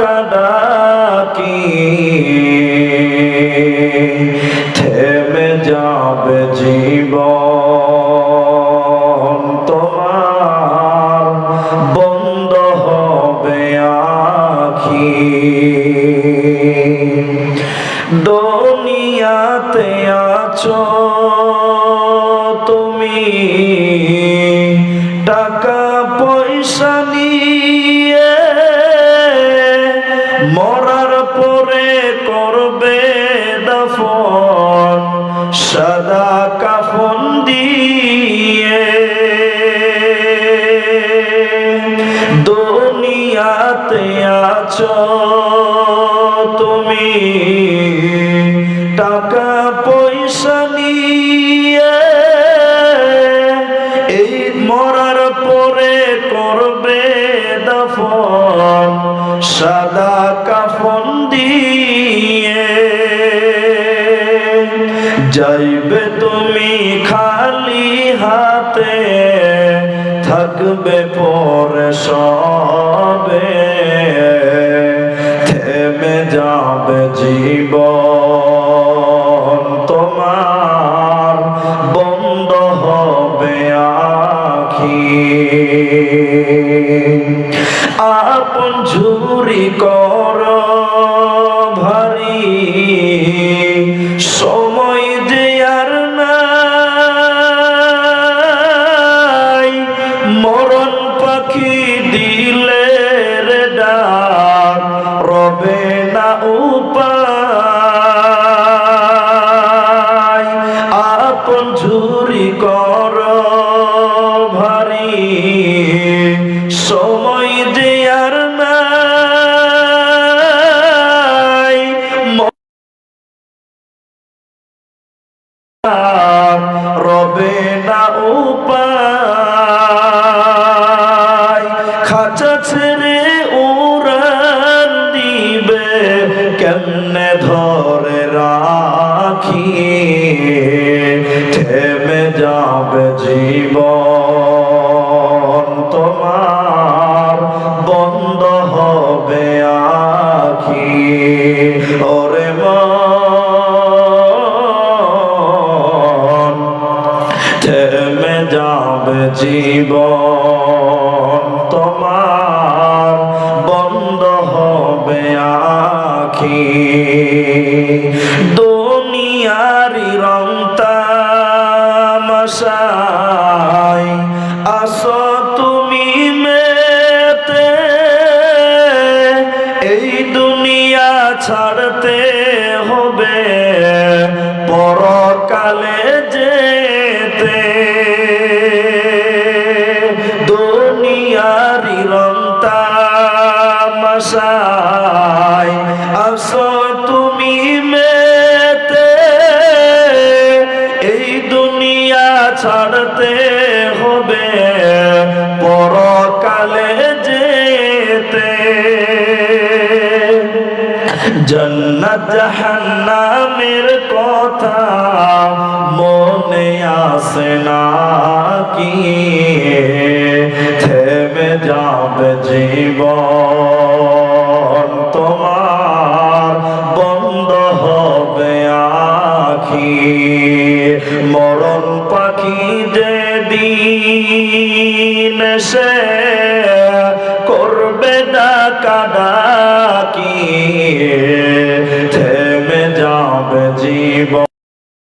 ডাকাডাকি থেমে যাবে জীবন তোমার বন্ধ হবে আখি। দুনিয়াতে আছো তুমি। আছো তুমি, টাকা পয়সা নিয়ে এই মরার পরে করবে দফন, সাদা কাফন দিয়ে। যাইবে তুমি খালি হাতে, থাকবে পরে সবে। যাবে জীবন তোমার, বন্ধ হবে আখি আপন ঝুরি কর ভারী, সময় যে মরণ পাখি দিলে ভারী সময় দেয়ার নাই। রবে না উপায়। খাঁচা ছেড়ে উড়ান দিবে কেমনে ধরে রাখি? জীবন তোমার বন্ধ হবে আখি। দুনিয়ারি রং তামাশায় আসো তুমি মেতে। এই দুনিয়া ছাড়তে হবে পরকালে তামাশায় আসো তুমি মেতে, এই দুনিয়া ছাড়তে হবে, পরকালে যেতে। জন্নত জাহান্নামের কথা মনে আসে না কি? থেমে যাবে জীবন। মরণ পাখি যে দিন সে করবে ডাকা ডাকি